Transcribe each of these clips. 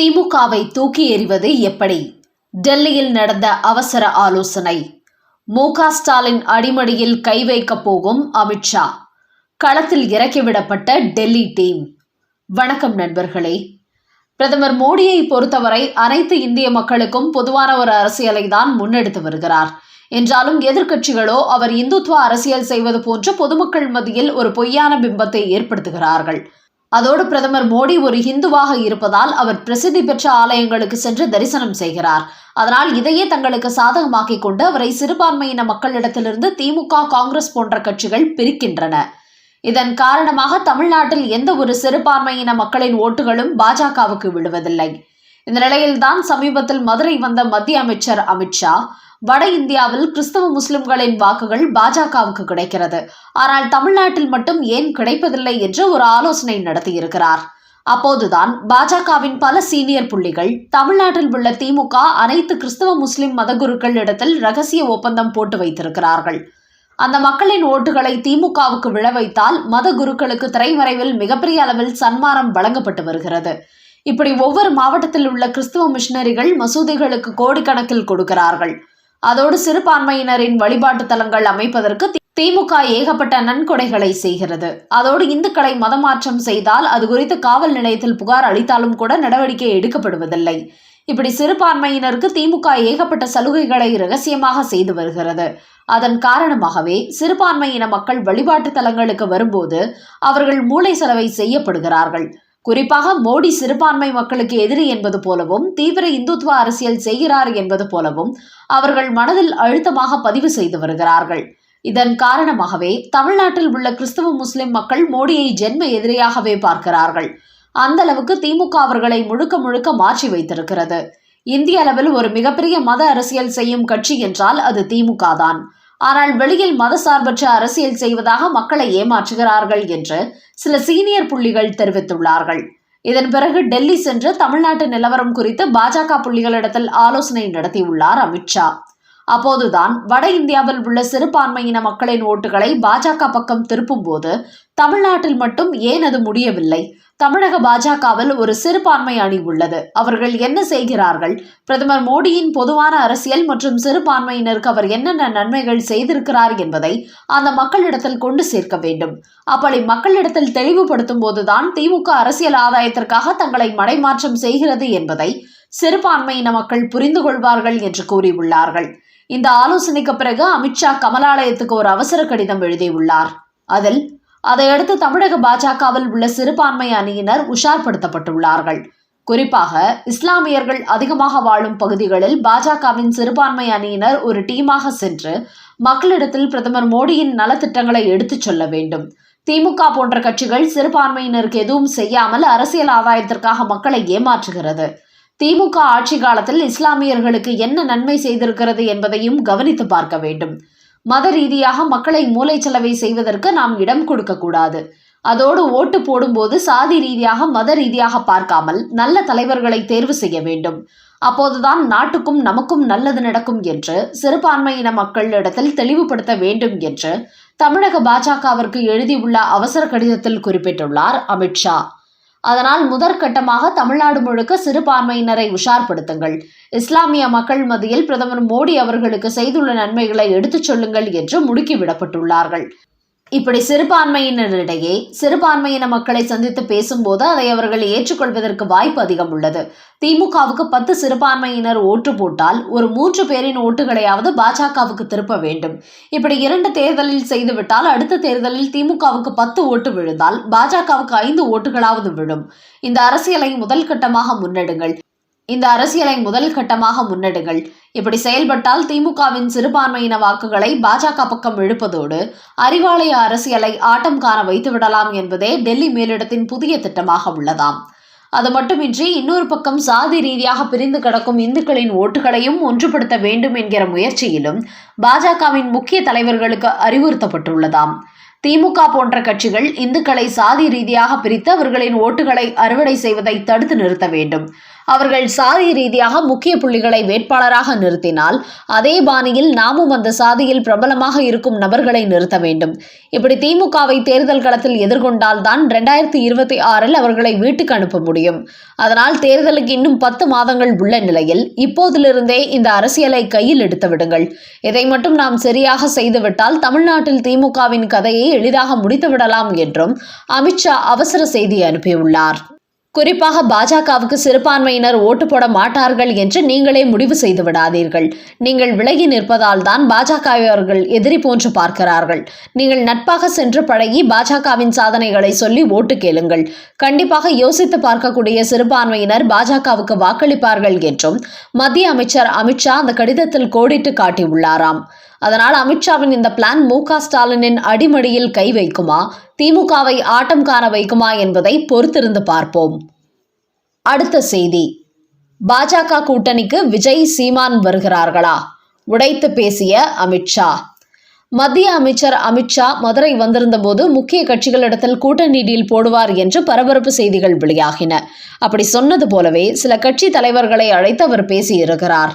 திமுகவை தூக்கி எறிவது எப்படி? டெல்லியில் நடந்த அவசர ஆலோசனை. மு ஸ்டாலின் அடிமடியில் கை வைக்கப் போகும் அமித்ஷா களத்தில் இறக்கிவிடப்பட்ட டெல்லி டீம். வணக்கம் நண்பர்களே. பிரதமர் மோடியை பொறுத்தவரை அனைத்து இந்திய மக்களுக்கும் பொதுவான ஒரு அரசியலை தான் முன்னெடுத்து வருகிறார். என்றாலும் எதிர்க்கட்சிகளோ அவர் இந்துத்துவ அரசியல் செய்வது போன்று பொதுமக்கள் மத்தியில் ஒரு பொய்யான பிம்பத்தை ஏற்படுத்துகிறார்கள். அதோடு பிரதமர் மோடி ஒரு ஹிந்துவாக இருப்பதால் அவர் பிரசித்தி பெற்ற ஆலயங்களுக்கு சென்று தரிசனம் செய்கிறார். அதனால் இதையே தங்களுக்கு சாதகமாக்கிக் கொண்டு அவரை சிறுபான்மையின மக்களிடத்திலிருந்து திமுக காங்கிரஸ் போன்ற கட்சிகள் பிரிக்கின்றன. இதன் காரணமாக தமிழ்நாட்டில் எந்த ஒரு சிறுபான்மையின மக்களின் ஓட்டுகளும் பாஜகவுக்கு விழுவதில்லை. இந்த நிலையில்தான் சமீபத்தில் மதுரை வந்த மத்திய அமைச்சர் அமித்ஷா வட இந்தியாவில் கிறிஸ்தவ முஸ்லிம்களின் வாக்குகள் பாஜகவுக்கு கிடைக்கிறது. ஆனால் தமிழ்நாட்டில் மட்டும் ஏன் கிடைப்பதில்லை என்று ஒரு ஆலோசனை நடத்தியிருக்கிறார். அப்போதுதான் பாஜகவின் பல சீனியர் புள்ளிகள் தமிழ்நாட்டில் உள்ள திமுக அனைத்து கிறிஸ்தவ முஸ்லிம் மதகுருக்கள் இடத்தில் ரகசிய ஒப்பந்தம் போட்டு வைத்திருக்கிறார்கள். அந்த மக்களின் ஓட்டுகளை திமுகவுக்கு விழ வைத்தால் மத குருக்களுக்கு திரைமறைவில் மிகப்பெரிய அளவில் சன்மானம் வழங்கப்பட்டு வருகிறது. இப்படி ஒவ்வொரு மாவட்டத்தில் உள்ள கிறிஸ்துவ மிஷினரிகள் மசூதிகளுக்கு கோடிக்கணக்கில் கொடுக்கிறார்கள். அதோடு சிறுபான்மையினரின் வழிபாட்டு தலங்கள் அமைப்பதற்கு திமுக ஏகப்பட்ட நன்கொடைகளை செய்கிறது. அதோடு இந்துக்களை மதமாற்றம் செய்தால் அது குறித்து காவல் நிலையத்தில் புகார் அளித்தாலும் கூட நடவடிக்கை எடுக்கப்படுவதில்லை. இப்படி சிறுபான்மையினருக்கு திமுக ஏகப்பட்ட சலுகைகளை ரகசியமாக செய்து வருகிறது. அதன் காரணமாகவே சிறுபான்மையின மக்கள் வழிபாட்டு தலங்களுக்கு வரும்போது அவர்கள் மூளை செலவை செய்யப்படுகிறார்கள். குறிப்பாக மோடி சிறுபான்மை மக்களுக்கு எதிரி என்பது போலவும் தீவிர இந்துத்துவ அரசியல் செய்கிறார் என்பது போலவும் அவர்கள் மனதில் அழுத்தமாக பதிவு செய்து வருகிறார்கள். இதன் காரணமாகவே தமிழ்நாட்டில் உள்ள கிறிஸ்தவ முஸ்லிம் மக்கள் மோடியை ஜென்ம எதிரியாகவே பார்க்கிறார்கள். அந்த அளவுக்கு திமுக அவர்களை முழுக்க முழுக்க மாற்றி வைத்திருக்கிறது. இந்திய அளவில் ஒரு மிகப்பெரிய மத அரசியல் செய்யும் கட்சி என்றால் அது திமுக தான். ஆனால் வெளியில் மதசார்பற்ற அரசியல் செய்வதாக மக்களை ஏமாற்றுகிறார்கள் என்று சில சீனியர் புள்ளிகள் தெரிவித்துள்ளார்கள். இதன் பிறகு டெல்லி சென்று தமிழ்நாட்டு நிலவரம் குறித்து பாஜக புள்ளிகளிடத்தில் ஆலோசனை நடத்தியுள்ளார் அமித்ஷா அப்போதுதான் வட இந்தியாவில் உள்ள சிறுபான்மையின மக்களின் ஓட்டுகளை பாஜக பக்கம் திருப்பும்போது தமிழ்நாட்டில் மட்டும் ஏன் அது முடியவில்லை? தமிழக பாஜகவில் ஒரு சிறுபான்மை அணி உள்ளது. அவர்கள் என்ன செய்கிறார்கள்? பிரதமர் மோடியின் பொதுவான அரசியல் மற்றும் சிறுபான்மையினருக்கு அவர் என்னென்ன நன்மைகள் செய்திருக்கிறார் என்பதை அந்த மக்களிடத்தில் கொண்டு சேர்க்க வேண்டும். அப்படி மக்களிடத்தில் தெளிவுபடுத்தும் போதுதான் திமுக அரசியல் ஆதாயத்திற்காக தங்களை மடைமாற்றம் செய்கிறது என்பதை சிறுபான்மையின மக்கள் புரிந்து கொள்வார்கள் என்று கூறியுள்ளார்கள். இந்த ஆலோசனைக்கு பிறகு அமித்ஷா கமலாலயத்துக்கு ஒரு அவசர கடிதம் எழுதியுள்ளார். அதில் அதையடுத்து தமிழக பாஜகவில் உள்ள சிறுபான்மை அணியினர் உஷார்படுத்தப்பட்டுள்ளார்கள். குறிப்பாக இஸ்லாமியர்கள் அதிகமாக வாழும் பகுதிகளில் பாஜகவின் சிறுபான்மை அணியினர் ஒரு டீமாக சென்று மக்களிடத்தில் பிரதமர் மோடியின் நலத்திட்டங்களை எடுத்துச் சொல்ல வேண்டும். திமுக போன்ற கட்சிகள் சிறுபான்மையினருக்கு எதுவும் செய்யாமல் அரசியல் ஆதாயத்திற்காக மக்களை ஏமாற்றுகிறது. திமுக ஆட்சி காலத்தில் இஸ்லாமியர்களுக்கு என்ன நன்மை செய்திருக்கிறது என்பதையும் கவனித்து பார்க்க வேண்டும். மத ரீதியாக மக்களை மூளைச்சலவை செய்வதற்கு நாம் இடம் கொடுக்கக்கூடாது அதோடு ஓட்டு போடும்போது சாதி ரீதியாக மத ரீதியாக பார்க்காமல் நல்ல தலைவர்களை தேர்வு செய்ய வேண்டும். அப்போதுதான் நாட்டுக்கும் நமக்கும் நல்லது நடக்கும் என்று சிறுபான்மையின மக்களிடத்தில் தெளிவுபடுத்த வேண்டும் என்று தமிழக பாஜகவிற்கு எழுதியுள்ள அவசர கடிதத்தில் குறிப்பிட்டுள்ளார் அமித்ஷா அதனால் முதற்கட்டமாக தமிழ்நாடு முழுக்க சிறுபான்மையினரை உஷார்படுத்துங்கள். இஸ்லாமிய மக்கள் மத்தியில் பிரதமர் மோடி அவர்களுக்கு செய்துள்ள நன்மைகளை எடுத்துச் சொல்லுங்கள் என்று முடுக்கிவிடப்பட்டுள்ளார்கள் இப்படி சிறுபான்மையினரிடையே சிறுபான்மையின மக்களை சந்தித்து பேசும்போது அதை அவர்கள் ஏற்றுக்கொள்வதற்கு வாய்ப்பு அதிகம் உள்ளது திமுகவுக்கு பத்து சிறுபான்மையினர் ஓட்டு போட்டால் ஒரு மூன்று பேரின் ஓட்டுகளையாவது பாஜகவுக்கு திருப்ப வேண்டும். இப்படி இரண்டு தேர்தலில் செய்துவிட்டால் அடுத்த தேர்தலில் திமுகவுக்கு பத்து ஓட்டு விழுந்தால் பாஜகவுக்கு ஐந்து ஓட்டுகளாவது விழும். இந்த அரசியலை முதல் கட்டமாக முன்னெடுங்கள். இந்த அரசியலை முதல் கட்டமாக முன்னெடுங்கள். இப்படி செயல்பட்டால் திமுகவின் சிறுபான்மையின வாக்குகளை பாஜக பக்கம் இழுப்பதோடு அறிவாலய அரசியலை ஆட்டம் காண வைத்துவிடலாம் என்பதே டெல்லி மேலிடத்தின் புதிய திட்டமாக உள்ளதாம். அது மட்டுமின்றி இன்னொரு பக்கம் சாதி ரீதியாக பிரிந்து கிடக்கும் இந்துக்களின் ஓட்டுகளையும் ஒன்றுபடுத்த வேண்டும் என்கிற முயற்சியிலும் பாஜகவின் முக்கிய தலைவர்களுக்கு அறிவுறுத்தப்பட்டுள்ளதாம். திமுக போன்ற கட்சிகள் இந்துக்களை சாதி ரீதியாக பிரித்து அவர்களின் ஓட்டுகளை அறுவடை செய்வதை தடுத்து நிறுத்த வேண்டும். அவர்கள் சாதி ரீதியாக முக்கிய புள்ளிகளை வேட்பாளராக நிறுத்தினால் அதே பாணியில் நாமும் அந்த சாதியில் பிரபலமாக இருக்கும் நபர்களை நிறுத்த வேண்டும். இப்படி திமுகவை தேர்தல் களத்தில் எதிர்கொண்டால் தான் ரெண்டாயிரத்தி இருபத்தி ஆறில் அவர்களை வீட்டுக்கு அனுப்ப முடியும். அதனால் தேர்தலுக்கு இன்னும் பத்து மாதங்கள் உள்ள நிலையில் இப்போதிலிருந்தே இந்த அரசியலை கையில் எடுத்து விடுங்கள். இதை மட்டும் நாம் சரியாக செய்துவிட்டால் தமிழ்நாட்டில் திமுகவின் கதையை எளிதாக முடித்துவிடலாம் என்றும் அமித்ஷா அவசர செய்தி அனுப்பியுள்ளார். குறிப்பாக பாஜகவுக்கு சிறுபான்மையினர் ஓட்டு போட மாட்டார்கள் என்று நீங்களே முடிவு செய்து விடாதீர்கள். நீங்கள் விலகி நிற்பதால் தான் பாஜகவியர்கள் எதிரி போன்று பார்க்கிறார்கள். நீங்கள் நட்பாக சென்று பழகி பாஜகவின் சாதனைகளை சொல்லி ஓட்டு கேளுங்கள். கண்டிப்பாக யோசித்து பார்க்கக்கூடிய சிறுபான்மையினர் பாஜகவுக்கு வாக்களிப்பார்கள் என்றும் மத்திய அமைச்சர் அமித்ஷா அந்த கடிதத்தில் கோடிட்டு காட்டியுள்ளாராம். அதனால் அமித்ஷாவின் இந்த பிளான் மு ஸ்டாலினின் அடிமடியில் கை வைக்குமா? திமுகவை ஆட்டம் காண வைக்குமா என்பதை பொறுத்திருந்து பார்ப்போம். அடுத்த செய்தி. பாஜக கூட்டணிக்கு விஜய் சீமான் வருகிறார்களா? உடைத்து பேசிய அமித்ஷா. மத்திய அமைச்சர் அமித்ஷா மதுரை வந்திருந்தபோது முக்கிய கட்சிகளிடத்தில் கூட்டணி டீல் போடுவார் என்று பரபரப்பு செய்திகள் வெளியாகின. அப்படி சொன்னது போலவே சில கட்சி தலைவர்களை அழைத்து அவர் பேசியிருக்கிறார்.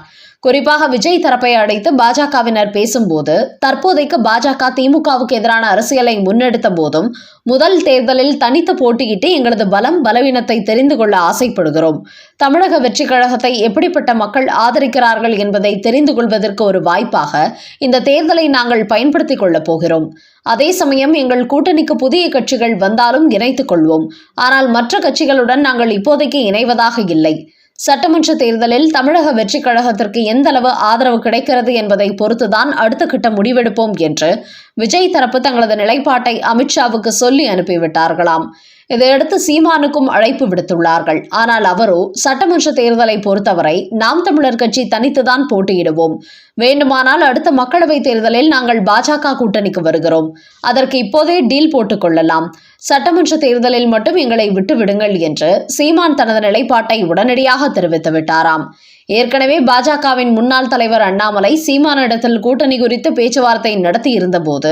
குறிப்பாக விஜய் தரப்பை அடைத்து பாஜகவினர் பேசும்போது தற்போதைக்கு பாஜக திமுகவுக்கு எதிரான அரசியலை முன்னெடுத்த போதும் முதல் தேர்தலில் தனித்து போட்டியிட்டு எங்களது பலம் பலவீனத்தை தெரிந்து கொள்ள ஆசைப்படுகிறோம். தமிழக வெற்றி கழகத்தை எப்படிப்பட்ட மக்கள் ஆதரிக்கிறார்கள் என்பதை தெரிந்து கொள்வதற்கு ஒரு வாய்ப்பாக இந்த தேர்தலை நாங்கள் பயன்படுத்திக் கொள்ளப் போகிறோம். அதே சமயம் எங்கள் கூட்டணிக்கு புதிய கட்சிகள் வந்தாலும் இணைத்துக் கொள்வோம். ஆனால் மற்ற கட்சிகளுடன் நாங்கள் இப்போதைக்கு இணைவதாக இல்லை. சட்டமன்ற தேர்தலில் தமிழக வெற்றிக் கழகத்திற்கு எந்த அளவு ஆதரவு கிடைக்கிறது என்பதை பொறுத்துதான் அடுத்த கட்ட முடிவெடுப்போம் என்று விஜய் தரப்பு தங்களது நிலைப்பாட்டை அமித்ஷாவுக்கு சொல்லி அனுப்பிவிட்டார்களாம். இதையடுத்து சீமானுக்கும் அழைப்பு விடுத்துள்ளார்கள். ஆனால் அவரோ சட்டமன்ற தேர்தலை பொறுத்தவரை நாம் தமிழர் கட்சி தனித்துதான் போட்டியிடுவோம். வேண்டுமானால் அடுத்த மக்களவைத் தேர்தலில் நாங்கள் பாஜக கூட்டணிக்கு வருகிறோம். அதற்கு இப்போதே டீல் போட்டுக் கொள்ளலாம். சட்டமன்ற தேர்தலில் மட்டும் எங்களை விட்டுவிடுங்கள் என்று சீமான் தனது நிலைப்பாட்டை உடனடியாக தெரிவித்து விட்டாராம். ஏற்கனவே பாஜகவின் முன்னாள் தலைவர் அண்ணாமலை சீமானிடத்தில் கூட்டணி குறித்து பேச்சுவார்த்தை நடத்தியிருந்தபோது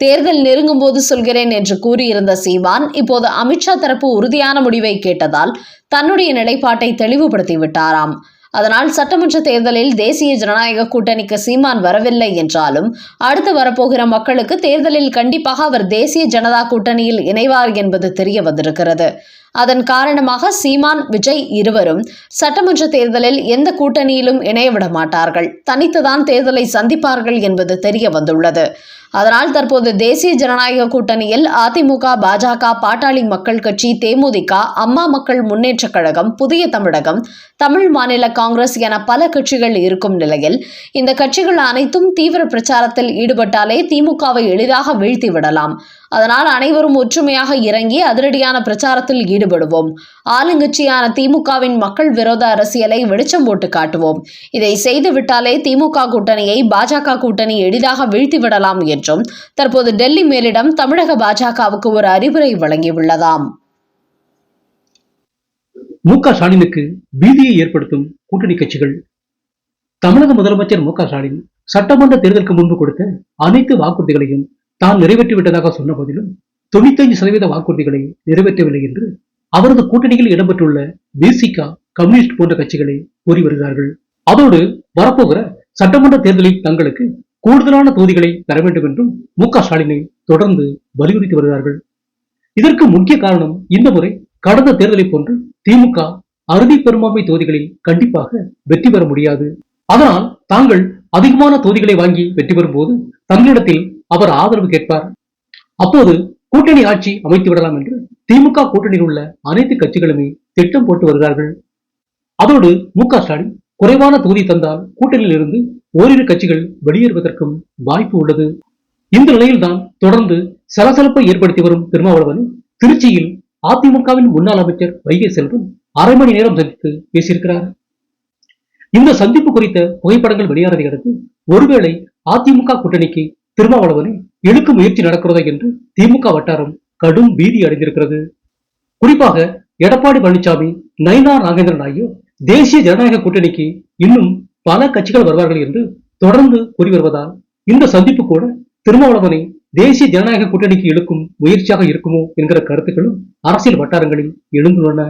தேர்தல் நெருங்கும் போது சொல்கிறேன் என்று கூறியிருந்த சீமான் இப்போது அமித்ஷா தரப்பு உறுதியான முடிவை கேட்டதால் தன்னுடைய நிலைப்பாட்டை தெளிவுபடுத்தி விட்டாராம். அதனால் சட்டமன்ற தேர்தலில் தேசிய ஜனநாயக கூட்டணிக்கு சீமான் வரவில்லை என்றாலும் அடுத்து வரப்போகிற மக்களுக்கு தேர்தலில் கண்டிப்பாக அவர் தேசிய ஜனதா கூட்டணியில் இணைவார் என்பது தெரிய வந்திருக்கிறது. அதன் காரணமாக சீமான் விஜய் இருவரும் சட்டமன்ற தேர்தலில் எந்த கூட்டணியிலும் இணையவிட மாட்டார்கள். தனித்துதான் தேர்தலை சந்திப்பார்கள் என்பது தெரிய வந்துள்ளது. அதனால் தற்போது தேசிய ஜனநாயக கூட்டணியில் அதிமுக பாஜக பாட்டாளி மக்கள் கட்சி தேமுதிக அம்மா மக்கள் முன்னேற்றக் கழகம் புதிய தமிழகம் தமிழ் மாநில காங்கிரஸ் என பல கட்சிகள் இருக்கும் நிலையில் இந்த கட்சிகள் அனைத்தும் தீவிர பிரச்சாரத்தில் ஈடுபட்டாலே திமுகவை எளிதாக வீழ்த்தி விடலாம் அதனால் அனைவரும் ஒற்றுமையாக இறங்கி அதிரடியான பிரச்சாரத்தில் ஈடுபடுவோம். ஆளுங்கட்சியான திமுகவின் மக்கள் விரோத அரசியலை வெளிச்சம் போட்டு காட்டுவோம். இதை செய்துவிட்டாலே திமுக கூட்டணியை பாஜக கூட்டணி எளிதாக வீழ்த்தி விடலாம் என்றும் தற்போது டெல்லி மேலிடம் தமிழக பாஜகவுக்கு ஒரு அறிவுரை வழங்கியுள்ளதாம். மு க ஸ்டாலினுக்கு பீதியை ஏற்படுத்தும் கூட்டணி கட்சிகள் தமிழக முதலமைச்சர் மு க ஸ்டாலின் சட்டமன்ற தேர்தலுக்கு முன்பு கொடுத்த அனைத்து வாக்குறுதிகளையும் தான் நிறைவேற்றிவிட்டதாக சொன்ன போதிலும் தொண்ணூத்தைந்து சதவீத வாக்குறுதிகளை நிறைவேற்றவில்லை என்று அவரது கூட்டணியில் இடம்பெற்றுள்ள பிசிகா கம்யூனிஸ்ட் போன்ற கட்சிகளை கூறி வருகிறார்கள். அதோடு வரப்போகிற சட்டமன்ற தேர்தலில் தங்களுக்கு கூடுதலான தொகுதிகளை பெற வேண்டும் என்றும் மு க ஸ்டாலினை தொடர்ந்து வலியுறுத்தி வருகிறார்கள். இதற்கு முக்கிய காரணம் இந்த முறை கடந்த தேர்தலை போன்று திமுக அறுதி பெரும்பான்மை தொகுதிகளில் கண்டிப்பாக வெற்றி பெற முடியாது. அதனால் தாங்கள் அதிகமான தொகுதிகளை வாங்கி வெற்றி பெறும் போது தங்களிடத்தில் அவர் ஆதரவு கேட்பார். அப்போது கூட்டணி ஆட்சி அமைத்து விடலாம் என்று திமுக கூட்டணியில் உள்ள அனைத்து கட்சிகளுமே திட்டம் போட்டு வருகிறார்கள். அதோடு மு க ஸ்டாலின் குறைவான தொகுதி தந்தால் கூட்டணியில் இருந்து ஓரிரு கட்சிகள் வெளியேறுவதற்கும் வாய்ப்பு உள்ளது. இந்த நிலையில்தான் தொடர்ந்து சலசலப்பை ஏற்படுத்தி வரும் திருமாவளவன் திருச்சியில் அதிமுகவின் முன்னாள் அமைச்சர் வைகை செல்வன் அரை மணி நேரம் சந்தித்து பேசியிருக்கிறார். இந்த சந்திப்பு குறித்த புகைப்படங்கள் வெளியானதை அடுத்து ஒருவேளை அதிமுக கூட்டணிக்கு திருமாவளவனை இழுக்க முயற்சி நடக்கிறதா என்று திமுக வட்டாரம் கடும் பீதி அடைந்திருக்கிறது. குறிப்பாக எடப்பாடி பழனிசாமி நயினா நாகேந்திரன் ஆகியோர் தேசிய ஜனநாயக கூட்டணிக்கு இன்னும் பல கட்சிகள் வருவார்கள் என்று தொடர்ந்து கூறி வருவதால் இந்த சந்திப்பு கூட திருமாவளவனை தேசிய ஜனநாயக கூட்டணிக்கு இழுக்கும் முயற்சியாக இருக்குமோ என்கிற கருத்துக்களும் அரசியல் வட்டாரங்களில் எழுந்துள்ளன.